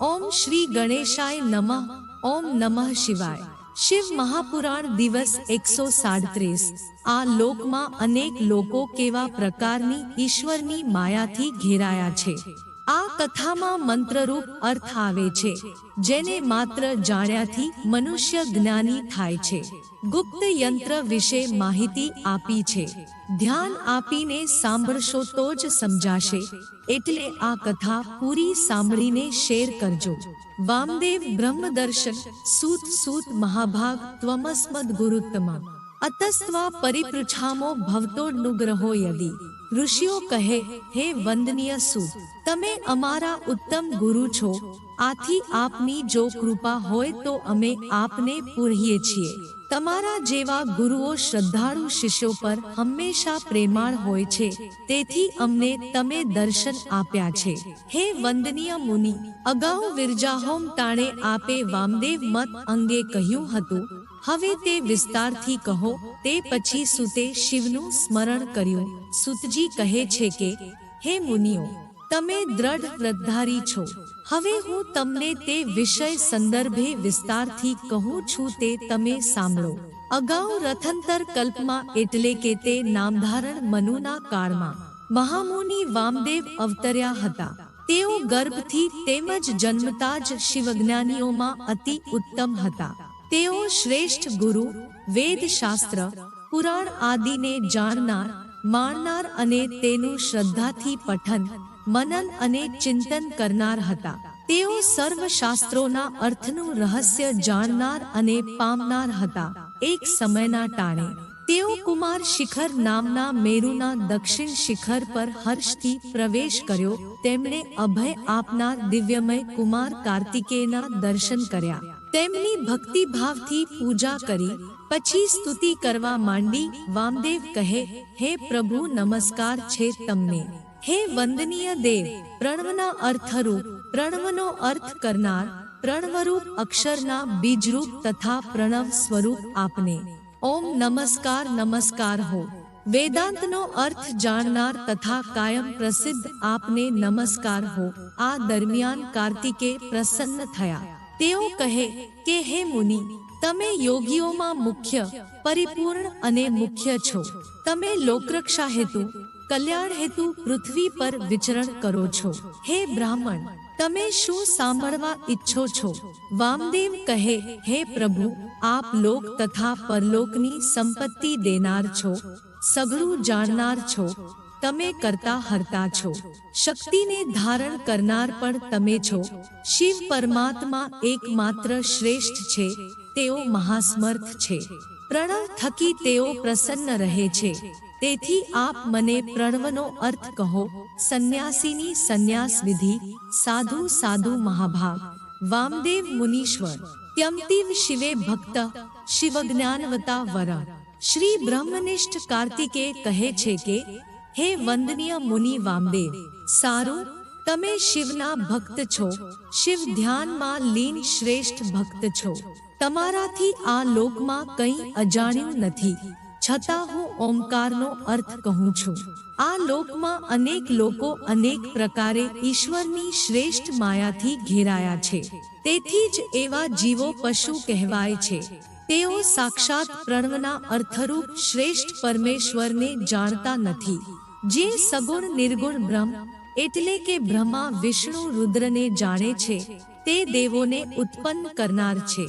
ઓમ શ્રી ગણેશાય નમઃ, ઓમ નમઃ શિવાય. શિવ મહાપુરાણ દિવસ એકસો સાડત્રીસ. આ લોકમાં અનેક લોકો કેવા પ્રકારની ઈશ્વરની માયાથી ઘેરાયા છે. આ કથામાં મંત્રરૂપ અર્થ આવે છે, જેને માત્ર જાણ્યાથી મનુષ્ય જ્ઞાની થાય છે. ગુપ્ત યંત્ર વિશે માહિતી આપી છે. ધ્યાન આપીને સાંભળશો તો જ સમજાશે. એટલે આ કથા પૂરી સાંભળીને શેર કરજો. વામદેવ બ્રહ્મદર્શન, સૂત સૂત મહાભાગ, ત્વમસ્મદ ગુરુત્તમા. અતસ્ત્વા પરિપૃછામો ભવતોનુગ્રહો યદી. ઋષિઓ કહે હે વંદનીય સુ તમે અમારા ઉત્તમ ગુરુ છો. આથી આપની જો કૃપા હોય તો અમે આપને પૂરીએ છીએ. તમારા જેવા ગુરુઓ શ્રદ્ધાળુ શિષ્યો પર હંમેશા પ્રેમાળ હોય છે. તેથી અમને તમે દર્શન આપ્યા છે. હે વંદનીય મુનિ, અગાઉ વિરજાહોમ તાણે આપે વામદેવ મત અંગે કહ્યું હતું. હવે તે વિસ્તારથી કહો, તે પછી સુતે શિવનું સ્મરણ કર્યું. સુતજી કહે છે કે, હે મુનિઓ તમે દ્રઢ વ્રતધારી છો. હવે હું તમને તે વિષય સંદર્ભે વિસ્તારથી કહું છું તે તમે સાંભળો. અગાઉ રથંતર કલ્પમાં એટલે કે તે નામધારણ મનુના કાળમાં, મહામુનિ વામદેવ અવતર્યા હતા. તેઓ ગર્ભથી તેમજ જન્મતા જ શિવજ્ઞાનીઓમાં અતિ ઉત્તમ હતા. તેઓ શ્રેષ્ઠ ગુરુ વેદ શાસ્ત્ર પુરાણ આદિને જાણનાર, માણનાર અને તેનું શ્રદ્ધાથી પઠન મનન અને ચિંતન કરનાર હતા. તેઓ સર્વ શાસ્ત્રોના અર્થનું રહસ્ય જાણનાર અને પામનાર હતા. એક સમયના ટાણે, તેઓ કુમાર શિખર નામના મેરુના દક્ષિણ શિખર પર હર્ષથી પ્રવેશ કર્યો. તેમણે અભય આપનાર દિવ્યમય કુમાર કાર્તિકેયના દર્શન કર્યા. તેમની ભક્તિભાવથી પૂજા કરી, પછી સ્તુતિ કરવા માંડી, વામદેવ કહે, હે પ્રભુ, નમસ્કાર છે તમને. હે વંદનીય દેવ, પ્રણવના અર્થરૂપ, પ્રણવનો અર્થ કરનાર, પ્રણવરૂપ અક્ષરના બીજરૂપ તથા પ્રણવ સ્વરૂપ આપને. ઓમ નમસ્કાર નમસ્કાર હો. વેદાંતનો અર્થ જાણનાર તથા કાયમ પ્રસિદ્ધ આપને નમસ્કાર હો. આ દરમિયાન કાર્તિકે પ્રસન્ન થયા. તેઓ કહે કે, હે મુનિ, તમે યોગીઓમાં મુખ્ય, પરિપૂર્ણ અને મુખ્ય છો. તમે લોકરક્ષા હેતુ કલ્યાણ હેતુ પૃથ્વી પર વિચરણ કરો છો. હે બ્રાહ્મણ, તમે શું સાંભળવા ઈચ્છો છો? વામદેવ કહે, હે પ્રભુ, આપ લોક તથા પરલોકની સંપત્તિ દેનાર છો, સઘળું જાણનાર છો, તમે કરતા હરતા છો. શક્તિને ધારણ કરનાર પણ તમે છો. શિવ પરમાત્મા એકમાત્ર શ્રેષ્ઠ છે, તેઓ મહાસમર્થ છે. પ્રણવ થકી તેઓ પ્રસન્ન રહે છે. તેથી આપ મને પ્રણવનો અર્થ કહો, સંન્યાસીની સંન્યાસ વિધિ સાધુ સાધુ મહાભાગ, વામદેવ મુનીશ્વર ત્યમતિમ શિવે ભક્ત શિવ જ્ઞાનવતા વર, શ્રી બ્રહ્મનિષ્ઠ કાર્તિકે કહે છે કે, હે વંદનીય મુનિ વામદેવ, સારું, તમે શિવના ભક્ત છો, શિવ ધ્યાનમાં લીન શ્રેષ્ઠ ભક્ત છો, તમારાથી આ લોકમાં કંઈ અજાણ્યું નથી. છતાં હું ઓમકારનો અર્થ કહું છું. આ લોકમાં અનેક લોકો અનેક પ્રકારે ઈશ્વરની શ્રેષ્ઠ માયાથી ઘેરાયા છે. તેથી જ એવા જીવો પશુ કહેવાય છે. તેઓ સાક્ષાત પ્રણવના અર્થરૂપ શ્રેષ્ઠ પરમેશ્વરને જાણતા નથી. જે સગુણ નિર્ગુણ બ્રહ્મ, એટલે કે બ્રહ્મા વિષ્ણુ રુદ્રને જાણે છે, તે દેવોને ઉત્પન્ન કરનાર છે.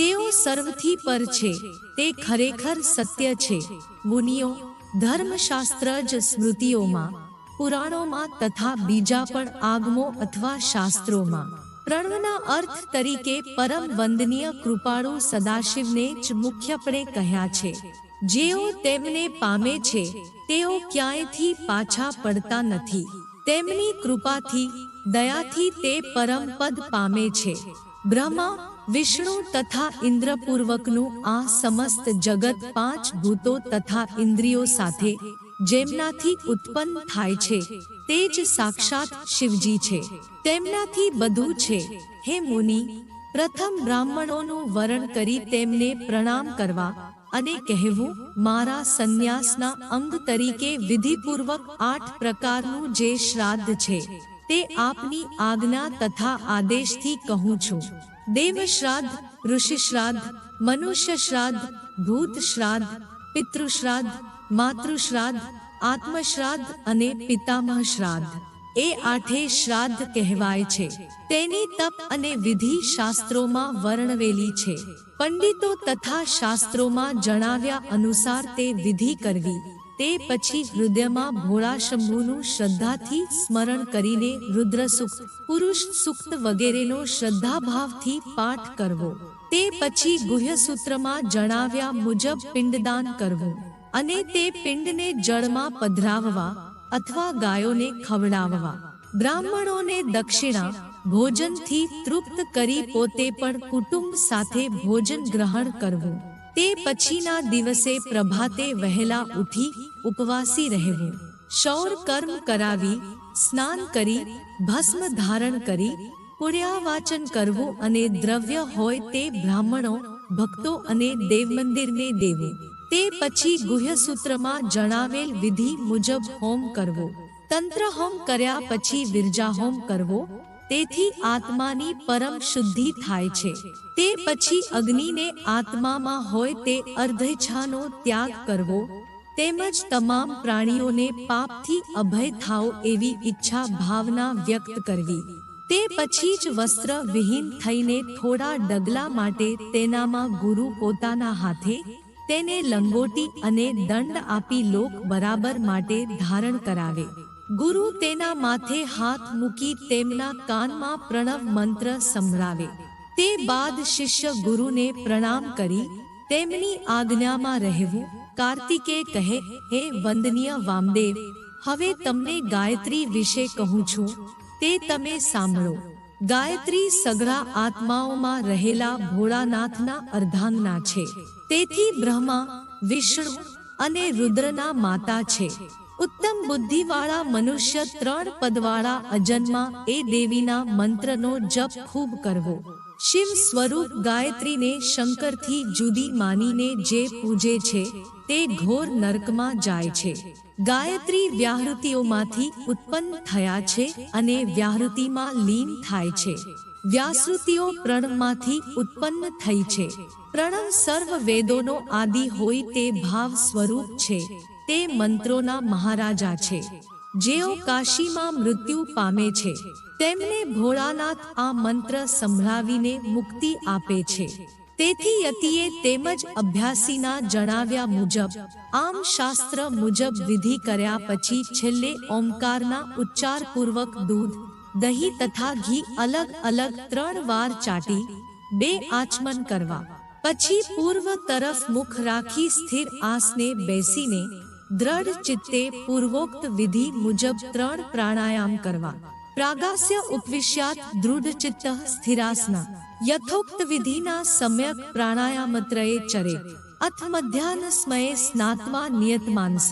તેઓ સર્વથી પર છે. તે ખરેખર સત્ય છે. મુનિઓ, ધર્મશાસ્ત્ર જ સ્મૃતિઓમાં, પુરાણોમાં તથા બીજા પણ આગમો અથવા શાસ્ત્રોમાં. પ્રણવના અર્થ તરીકે પરમ વંદનીય કૃપાળુ સદાશિવને જ મુખ્યપણે કહ્યા છે. જેઓ તેમને પામે છે, તેઓ ક્યાંયથી પાછા પડતા નથી. તેમની કૃપાથી, દયાથી તે પરમ પદ પામે છે. બ્રહ્મા, વિષ્ણુ તથા ઇન્દ્રપૂર્વકનું આ સમસ્ત જગત પાંચ ભૂતો તથા ઇન્દ્રિયો સાથે જેમનાથી ઉત્પન્ન થાય છે, તે જ સાક્ષાત શિવજી છે. તેમનાથી બધું છે. હે મુનિ, પ્રથમ બ્રાહ્મણોનું વરણ કરી તેમને પ્રણામ કરવા અને કહેવું, મારા સંન્યાસના અંગ તરીકે વિધિપૂર્વક આઠ પ્રકારનું જે શ્રાદ્ધ છે તે આપની આજ્ઞા તથા આદેશથી કહું છું. દેવ શ્રાદ્ધ ઋષિ શ્રાદ્ધ મનુષ્ય શ્રાદ્ધ ભૂત શ્રાદ્ધ પિતૃ શ્રાદ્ધ માતૃ શ્રાદ્ધ આત્મશ્રાદ્ધ અને પિતામહ શ્રાદ્ધ એ આઠે શ્રાદ્ધ કહેવાય છે. તેની તપ અને વિધિ શાસ્ત્રોમાં વર્ણવેલી છે. પંડિતો તથા શાસ્ત્રોમાં જણાવ્યા અનુસાર તે વિધિ કરવી. તે પછી હૃદયમાં ભોળા શંભુનું શ્રદ્ધાથી સ્મરણ કરીને રુદ્ર સુક્ત પુરુષ સુક્ત વગેરેનો શ્રદ્ધાભાવથી પાઠ કરવો. તે પછી ગુહ્ય સૂત્રમાં જણાવ્યા મુજબ પિંડદાન કરવું અને તે પિંડને જળમાં પધરાવવા અથવા ગાયોને ખવડાવવા. બ્રાહ્મણોને દક્ષિણા, ભોજનથી તૃપ્ત કરી પોતે પણ કુટુંબ સાથે ભોજન ગ્રહણ કરવું. તે પછીના દિવસે પ્રભાતે વહેલા ઉઠી ઉપવાસી રહેવું. શૌર કર્મ કરાવી, સ્નાન કરી, ભસ્મ ધારણ કરી, પુણ્યાવાચન કરવું અને દ્રવ્ય હોય તે બ્રાહ્મણો, ભક્તો અને દેવ મંદિરને દેવું. તે પછી ગુહ્ય સૂત્રમાં જણાવેલ વિધિ મુજબ હોમ કરવો. તંત્ર હોમ કર્યા પછી વિરજા હોમ કરવો. તેથી આત્માની પરમ શુદ્ધિ થાય છે. તે પછી અગ્નિને આત્મામાં હોય તે અર્ધેચ્છાનો ત્યાગ કરવો, તેમજ તમામ પ્રાણીઓને પાપથી અભય થાવ એવી ઈચ્છા ભાવના વ્યક્ત કરવી. તે પછી જ વસ્ત્ર વિહીન થઈને થોડા ડગલા માટે તેનામાં ગુરુ પોતાના હાથે તેને લંગોટી અને દંડ આપી લોક બરાબર માટે ધારણ કરાવે. ગુરુ તેના માથે હાથ મૂકી તેમના કાનમાં પ્રણવ મંત્ર સંભળાવે. તે બાદ શિષ્ય ગુરુને પ્રણામ કરી, તેમની આજ્ઞામાં રહેવું. કાર્તિકે કહે, હે વંદનીય વામદેવ, હવે તમને ગાયત્રી વિશે કહું છું. તે તમે સાંભળો. ગાયત્રી સઘળા આત્માઓમાં રહેલા ભોળાનાથના અર્ધાંગના છે. તેથી બ્રહ્મા, વિષ્ણુ અને રુદ્રના માતા છે. ઉત્તમ બુદ્ધિવાળા મનુષ્ય ત્રણ પદવાળા અજન્મા એ દેવીના મંત્રનો જપ ખૂબ કરવો. શિવ સ્વરૂપ ગાયત્રીને શંકરથી જુદી માનીને જે પૂજે છે, તે ઘોર નરકમાં જાય છે. ગાયત્રી વ્યાહૃતિઓમાંથી ઉત્પન્ન થયા છે અને વ્યાહૃતિમાં લીન થાય છે. વ્યાસૃતિઓ પ્રણવમાંથી ઉત્પન્ન થઈ છે. પ્રણવ સર્વ વેદોનો આદિ હોય તે ભાવ સ્વરૂપ છે. તે મંત્રોના મહારાજા છે. જેઓ કાશીમાં મૃત્યુ પામે છે. તેમને ભોળાનાથ આ મંત્ર સંભળાવીને મુક્તિ આપે છે. તેથી યતિએ તેમજ અભ્યાસીના જણાવ્યા મુજબ, આમ શાસ્ત્ર મુજબ વિધિ કર્યા પછી છેલ્લે ઓમકારના ઉચ્ચાર પૂર્વક દૂધ, દહીં તથા ઘી અલગ અલગ ત્રણ વાર ચાટી, બે આચમન કરવા. પછી પૂર્વ તરફ મુખ રાખી સ્થિર આસને બેસીને દ્રઢ ચિત્તે પૂર્વોક્ત વિધિ મુજબ ત્રણ પ્રાણાયામ કરવા પ્રાગાસ્ય ઉપવિશ્યાત દૃઢ ચિત્ત સ્થિરાસના યથોક્ત વિધિના સમ્યક પ્રાણાયામત્રયે ચરે અથ મધ્યાહન સ્મયે સ્નાત્વા નિયત માનસ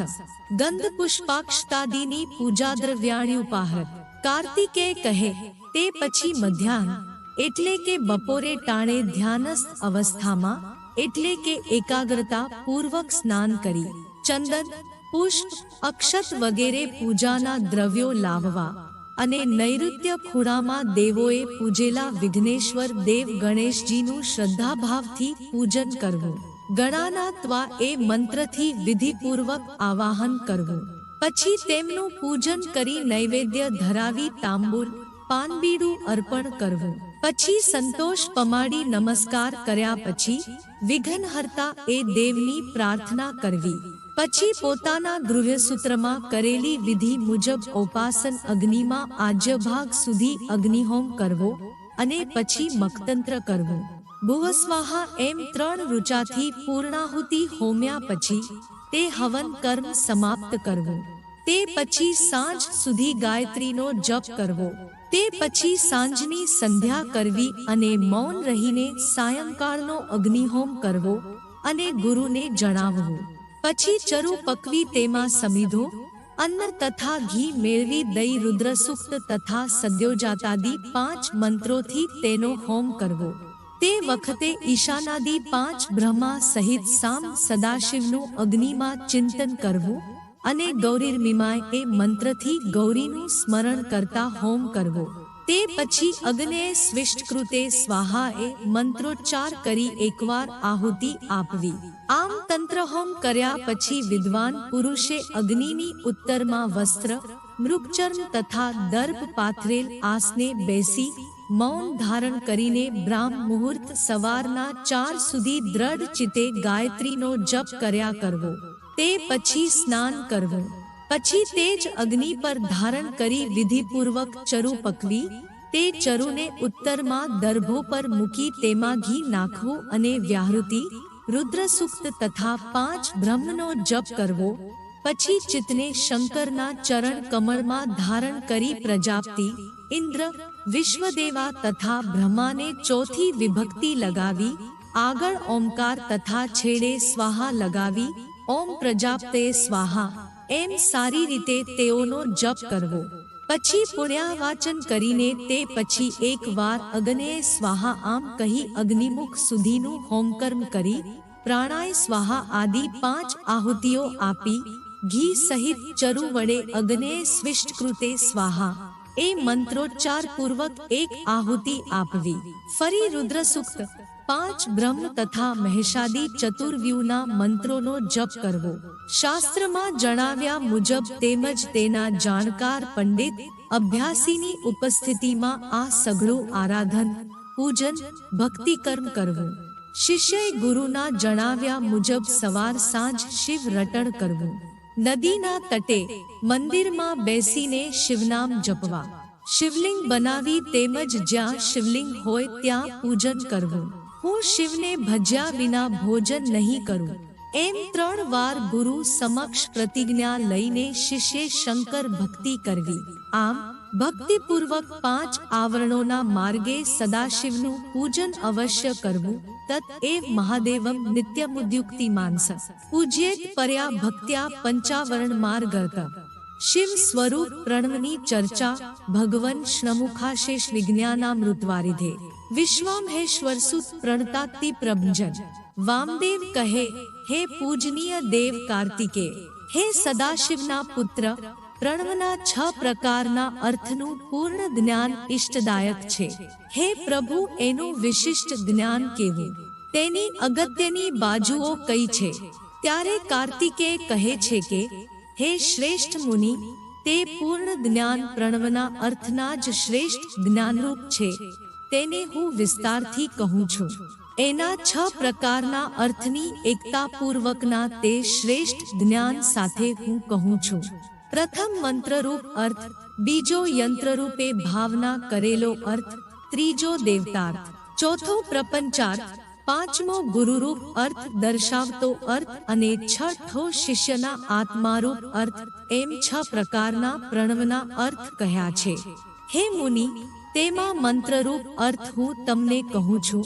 ગંધ પુષ્પાક્ષતાદિની પૂજા દ્રવ્યાણી ઉપાહરત કાર્તિકે કહે તે પછી મધ્યાહન એટલે કે બપોરે ટાણે ધ્યાનસ્થ અવસ્થામાં એટલે કે એકાગ્રતા પૂર્વક સ્નાન કરી ચંદન પુષ્પ, અક્ષત વગેરે પૂજાના દ્રવ્યો લાવવા અને નૈઋત્ય ખૂણામાં દેવોએ પૂજેલા વિઘ્નેશ્વર દેવ ગણેશજીનું શ્રદ્ધાભાવથી પૂજન કરવું. ગણાનાત્વા એ મંત્રથી વિધિપૂર્વક આવાહન કરવું. પછી તેમનું પૂજન કરી નૈવેદ્ય ધરાવી તાંબુલ, પાનબીડું અર્પણ કરવું. પછી સંતોષ પમાડી નમસ્કાર કર્યા પછી વિઘ્નહર્તા એ દેવની પ્રાર્થના કરવી. પછી પોતાના ગૃહસૂત્રમાં કરેલી વિધિ મુજબ ઉપાસન અગ્નિમાં આજ્ય ભાગ સુધી અગ્નિહોમ કરવો અને પછી મકતંત્ર કરવું. ભુવસ્વાહા એમ ત્રણ ઋચાથી પૂર્ણાહુતિ હોમ્યા પછી તે હવન કર્મ સમાપ્ત કરવું. તે પછી સાંજ સુધી ગાયત્રીનો જપ કરવો. તે પછી સાંજની સંધ્યા કરવી અને મૌન રહીને સાયંકાળનો અગ્નિહોમ કરવો અને ગુરુને જણાવવું. પછી ચરુ પકવી તેમાં સમીધો અન્ન તથા ઘી મેળવી દઈ રુદ્રસુક્ત તથા સદ્યોજાતાદિ પાંચ મંત્રોથી તેનો હોમ કરવો. તે વખતે ઈશાનાદિ પાંચ બ્રહ્મા સહિત સામ સદાશિવનું અગ્નિમાં ચિંતન કરવું અને ગૌરીર્મિમાય એ મંત્રથી ગૌરીનું સ્મરણ કરતા હોમ કરવો. તે પછી અગ્ને સ્વિષ્ટકૃતે સ્વાહા એ મંત્રોચ્ચાર કરી એકવાર આહુતિ આપવી. આમ તંત્ર હોમ કર્યા પછી વિદ્વાન પુરુષે અગ્નિની ઉત્તરમાં વસ્ત્ર, મૃગચર્મ તથા દર્પ પાથરેલ આસને બેસી, મૌન ધારણ કરીને બ્રાહ્મ મુહૂર્ત સવારના ચાર સુધી દ્રઢ ચિતે ગાયત્રીનો જપ કર્યા કરવો. તે પછી સ્નાન કરવું. પછી તે જ અગ્નિ પર ધારણ કરી વિધિપૂર્વક ચરુ પકવી તે ચરુને ઉત્તરમાં દર્ભો પર મૂકી તેમાં ઘી નાખવું અને વ્યાહૃતિ, રુદ્રસુક્ત તથા પાંચ બ્રહ્મનો જપ કરવો, પછી ચિત્તને શંકરના ચરણ કમળમાં ધારણ કરી પ્રજાપતિ, ઇન્દ્ર, વિશ્વદેવા તથા બ્રહ્માને ચોથી વિભક્તિ લગાવી, આગળ ઓમકાર તથા છેડે સ્વાહા લગાવી, ઓમ પ્રજાપતે સ્વાહા. એમ સારી રીતે તેઓનો જપ કરવો. પછી પુણ્યાવાચન કરીને તે પછી એક વાર અગ્નેય સ્વાહા આમ કહી અગ્નિમુખ સુધીનું હોમકર્મ કરી પ્રાણાય સ્વાહા આદિ પાંચ આહુતિઓ આપી, ઘી સહિત ચરુ વડે અગ્નેય સ્વિષ્ટ કૃતે સ્વાહા. એ મંત્રોચ્ચાર પૂર્વક એક આહુતિ આપવી. ફરી રુદ્ર સૂક્ત પાંચ બ્રહ્મ તથા મહેશાદી ચતુર્વ્યુના મંત્રોનો જપ કરવો શાસ્ત્રમાં જણાવ્યા મુજબ તેમજ તેના જાણકાર પંડિત અભ્યાસીની ઉપસ્થિતિમાં આ સઘળું આરાધન પૂજન ભક્તિ કર્મ કરવું શિષ્યએ ગુરુના જણાવ્યા મુજબ સવાર સાંજ શિવ રટણ કરવું નદીના તટે મંદિરમાં બેસીને શિવનામ જપવા શિવલિંગ બનાવી તેમજ જ્યાં શિવલિંગ હોય ત્યાં પૂજન કરવું હું શિવને ભજ્યા વિના ભોજન નહીં કરું. એમ ત્રણ વાર ગુરુ સમક્ષ પ્રતિજ્ઞા લઈને શિષ્ય શંકર ભક્તિ કરવી. આમ, ભક્તિપૂર્વક પાંચ આવરણોના માર્ગે સદાશિવનું પૂજન અવશ્ય કરવું. તત એ મહાદેવમ નિત્યમુદ્યુક્તિ માનસ. પૂજ્યેત પર્યા ભક્ત્યા પંચાવરણ માર્ગત શિવ સ્વરૂપ પ્રણવની ચર્ચા ભગવન શ્રમુખાશેષ વિજ્ઞાનામૃતવારિધે. વિશ્વામહેશ્વર સુત પ્રણતાતિ પ્રભજન। વામદેવ કહે, હે પૂજનીય દેવ કાર્તિકે, હે સદાશિવના પુત્ર, પ્રણવના છ પ્રકારના અર્થનું પૂર્ણ જ્ઞાન ઇષ્ટદાયક છે। હે પ્રભુ, એનું વિશિષ્ટ જ્ઞાન કેવું? તેની અગત્યની બાજુઓ કઈ છે? ત્યારે કાર્તિકે કહે છે કે, હે શ્રેષ્ઠ મુનિ, તે પૂર્ણ જ્ઞાન પ્રણવના અર્થના જ શ્રેષ્ઠ જ્ઞાનરૂપ છે। તેને હું વિસ્તારથી કહું છું. એના છ પ્રકારના અર્થની એકતાપૂર્વકના તે શ્રેષ્ઠ જ્ઞાન સાથે હું કહું છું. પ્રથમ મંત્રરૂપ અર્થ, બીજો યંત્રરૂપે ભાવના કરેલો અર્થ, ત્રીજો દેવતાર્થ, ચોથો પ્રપંચાર્થ, પાંચમો ગુરુરૂપ અર્થ દર્શાવતો અર્થ અને છઠ્ઠો શિષ્યના આત્મારૂપ અર્થ એમ છ પ્રકારના પ્રણવના અર્થ કહ્યા છે. હે મુનિ તેમાં મંત્રરૂપ અર્થ હું તમને કહું છું,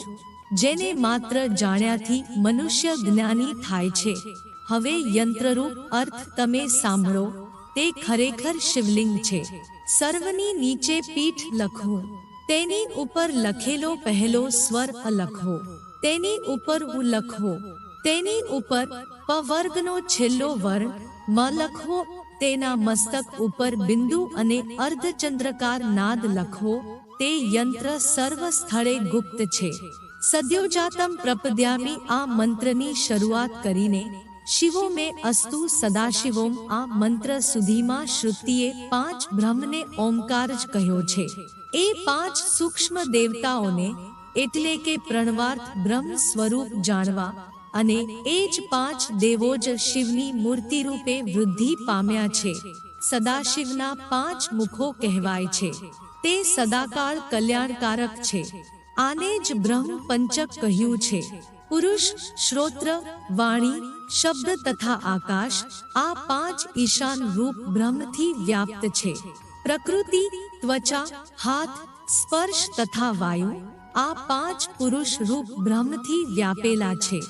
જેને માત્ર જાણ્યાથી મનુષ્ય જ્ઞાની થાય છે. હવે યંત્રરૂપ અર્થ તમે સાંભળો, તે ખરેખર શિવલિંગ છે. સર્વની નીચે પીઠ લખો, તેની ઉપર લખેલો પહેલો સ્વર લખો તેની ઉપર ઉ લખો તેની ઉપર પ વર્ગનો છેલ્લો વર્ણ, મ લખવો તેના મસ્તક ઉપર બિંદુ અને અર્ધચંદ્રકાર નાદ લખો. તે યંત્ર સર્વ સ્થળે ગુપ્ત છે. સદ્યોજાતમ પ્રપદ્યામી આ મંત્રની શરૂઆત કરીને, શિવો મે અસ્તુ સદાશિવોમ આ મંત્ર સુધીમાં શ્રુતિએ પાંચ બ્રહ્મને ઓમકાર જ કહ્યો છે. એ પાંચ સૂક્ષ્મ દેવતાઓને, એટલે કે પ્રણવાર્થ બ્રહ્મ સ્વરૂપ જાણવા અને એ જ પાંચ દેવો જ શિવની મૂર્તિ રૂપે વૃદ્ધિ પામ્યા છે. સદાશિવના પાંચ મુખો કહેવાય છે. તે સદાકાળ કલ્યાણકારક છે. આને જ બ્રહ્મ પંચક કહ્યું છે. પુરુષ, શ્રોત્ર, વાણી, શબ્દ તથા આકાશ આ પાંચ ઈશાન રૂપ બ્રહ્મથી વ્યાપ્ત છે. પ્રકૃતિ, ત્વચા, હાથ, સ્પર્શ તથા વાયુ આ પાંચ પુરુષ રૂપ બ્રહ્મથી વ્યાપેલા છે.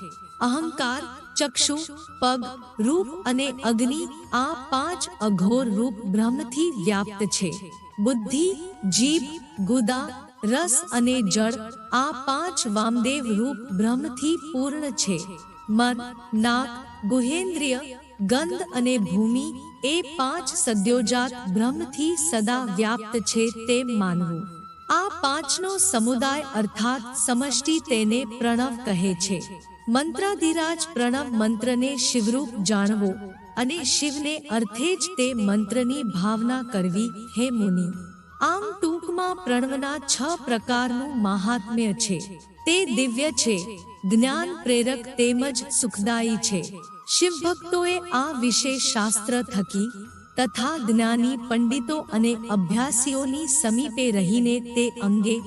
અહંકાર, ચક્ષુ, પગ, રૂપ અને અગ્નિ આ પાંચ અઘોર રૂપ બ્રહ્મથી વ્યાપ્ત છે. બુદ્ધિ, જીભ, ગુદા, રસ અને જળ આ પાંચ વામદેવ રૂપ બ્રહ્મથી પૂર્ણ છે. મન, નાક, ગુહેન્દ્રિય, ગંધ અને ભૂમિ એ પાંચ સદ્યોજાત બ્રહ્મથી સદા વ્યાપ્ત છે તેમ માનવું. આ પાંચનો સમુદાય અર્થાત સમષ્ટિ તેને પ્રણવ કહે છે. મંત્રાધિરાજ પ્રણવ મંત્રને શિવરૂપ જાણવો અને શિવને અર્થે જ તે મંત્રની ભાવના કરવી, હે મુનિ. આમ ટૂંકમાં પ્રણવના છ પ્રકારનું મહાત્મ્ય છે. તે દિવ્ય છે, જ્ઞાન પ્રેરક તેમજ સુખદાયી છે. શિવ ભક્તોએ આ વિશે શાસ્ત્ર થકી તથા જ્ઞાની પંડિતો અને અભ્યાસીઓની સમીપે રહીને તે અંગે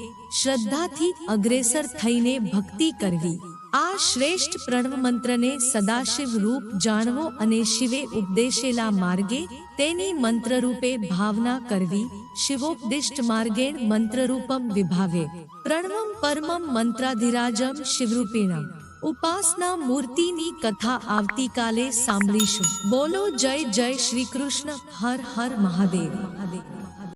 શ્રદ્ધાથી અગ્રેસર થઈને ભક્તિ કરવી. આ શ્રેષ્ઠ પ્રણવ મંત્રને સદાશિવ રૂપ જાણવો અને શિવે ઉપદેશેલા માર્ગે તેની મંત્રરૂપે ભાવના કરવી, શિવોપદિષ્ટ માર્ગેણ મંત્રરૂપમ વિભાવે. પ્રણવમ પરમમ મંત્રાધિરાજમ શિવરૂપિણમ. ઉપાસના મૂર્તિની કથા આવતીકાલે સાંભળીશું. બોલો જય જય શ્રી કૃષ્ણ. હર હર મહાદેવ મહાદેવ.